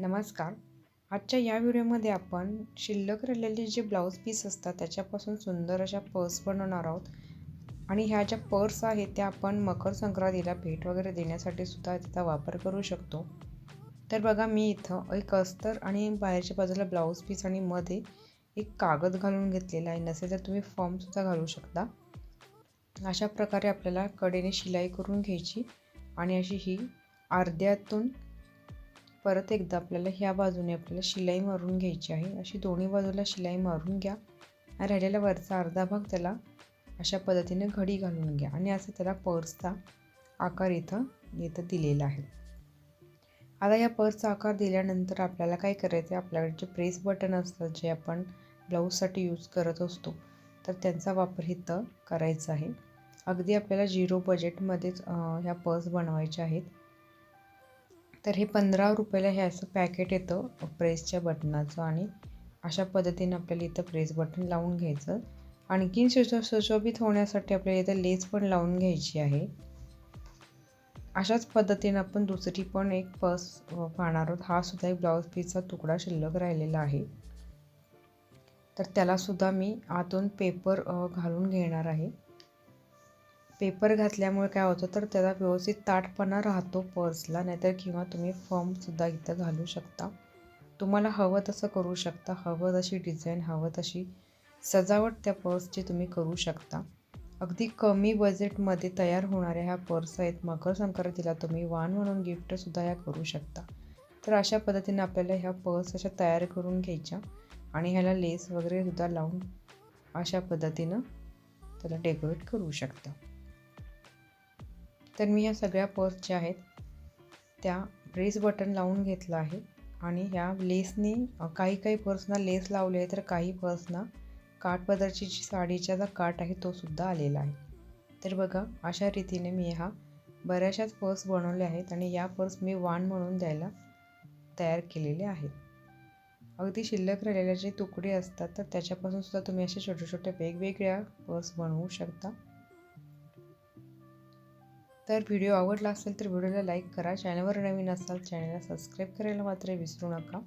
नमस्कार. आजच्या या व्हिडिओमध्ये आपण शिल्लक राहिलेले जे ब्लाऊज पीस असतात त्याच्यापासून सुंदर अशा पर्स बनवणार आहोत. आणि ह्या ज्या पर्स आहेत त्या आपण मकर संक्रांतीला भेट वगैरे देण्यासाठी सुद्धा त्याचा वापर करू शकतो. तर बघा मी इथं एक अस्तर आणि बाहेरच्या बाजूला ब्लाऊज पीस आणि मध्ये एक कागद घालून घेतलेला आहे. नसेल तर तुम्ही फॉर्मसुद्धा घालू शकता. अशा प्रकारे आपल्याला कडेने शिलाई करून घ्यायची. आणि अशी ही अर्ध्यातून परत एकदा आपल्याला ह्या बाजूने आपल्याला शिलाई मारून घ्यायची आहे. अशी दोन्ही बाजूला शिलाई मारून घ्या. आणि राहिलेला वरचा अर्धा भाग त्याला अशा पद्धतीने घडी घालून घ्या. आणि असं त्याला पर्सचा आकार इथं इथं दिलेला आहे. आता या पर्सचा आकार दिल्यानंतर आपल्याला काय करायचं आहे आपल्याकडे जे प्रेस बटन असतात जे आपण ब्लाऊजसाठी यूज करत असतो तर त्यांचा वापर इथं करायचा आहे. अगदी आपल्याला झिरो बजेटमध्येच ह्या पर्स बनवायच्या आहेत. तर हे पंधरा रुपयाला हे असं पॅकेट येतं प्रेसच्या बटनाचं आणि अशा पद्धतीने आपल्याला इथं प्रेस बटन लावून घ्यायचं. आणखीन सुशो सुशोभित होण्यासाठी आपल्याला इथं लेस पण लावून घ्यायची आहे. अशाच पद्धतीने आपण दुसरी पण एक पर्स पाहणार आहोत. हा सुद्धा एक ब्लाऊज पीसचा तुकडा शिल्लक राहिलेला आहे. तर त्यालासुद्धा मी आतून पेपर घालून घेणार आहे. पेपर घातल्यामुळे काय होतं तर त्याला व्यवस्थित ताटपणा राहतो पर्सला नाहीतर किंवा तुम्ही फॉर्मसुद्धा इथं घालू शकता. तुम्हाला हवं तसं करू शकता हवं तशी डिझाईन हवं तशी सजावट त्या पर्सची तुम्ही करू शकता. अगदी कमी बजेटमध्ये तयार होणाऱ्या ह्या पर्स आहेत मकर संक्रांतीला तुम्ही वाण म्हणून गिफ्टसुद्धा ह्या करू शकता. तर अशा पद्धतीने आपल्याला ह्या पर्स अशा तयार करून घ्यायच्या आणि ह्याला लेस वगैरे सुद्धा लावून अशा पद्धतीनं त्याला डेकोरेट करू शकता. तर मी या सगळ्या पर्स ज्या आहेत त्या ब्रेस बटन लावून घेतलं आहे. आणि ह्या लेसने काही काही पर्सना लेस लावले आहे तर काही पर्सना काठपदरची जी साडीचा जो काठ आहे तो सुद्धा आलेला आहे. तर बघा अशा रीतीने मी हा बऱ्याचशाच पर्स बनवल्या आहेत आणि या पर्स मी वाण म्हणून द्यायला तयार केलेले आहेत. अगदी शिल्लक राहिलेले जे तुकडे असतात तर त्याच्यापासून सुद्धा तुम्ही असे छोटे छोटे वेगवेगळ्या पर्स बनवू शकता. तर व्हिडिओ आवडला असेल तर व्हिडिओला लाईक करा. चॅनलवर नवीन असाल चॅनलला सबस्क्राईब करायला मात्र विसरू नका.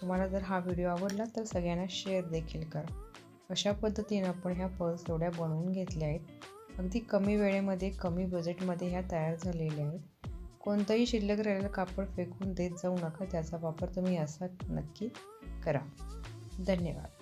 तुम्हाला जर हा व्हिडिओ आवडला तर सगळ्यांना शेअर देखील करा. अशा पद्धतीनं आपण ह्या पर्स एवढ्या बनवून घेतल्या आहेत. अगदी कमी वेळेमध्ये कमी बजेटमध्ये ह्या तयार झालेल्या आहेत. कोणतंही शिल्लक राहिलेलं कापड फेकून देत जाऊ नका. त्याचा वापर तुम्ही असा नक्की करा. धन्यवाद.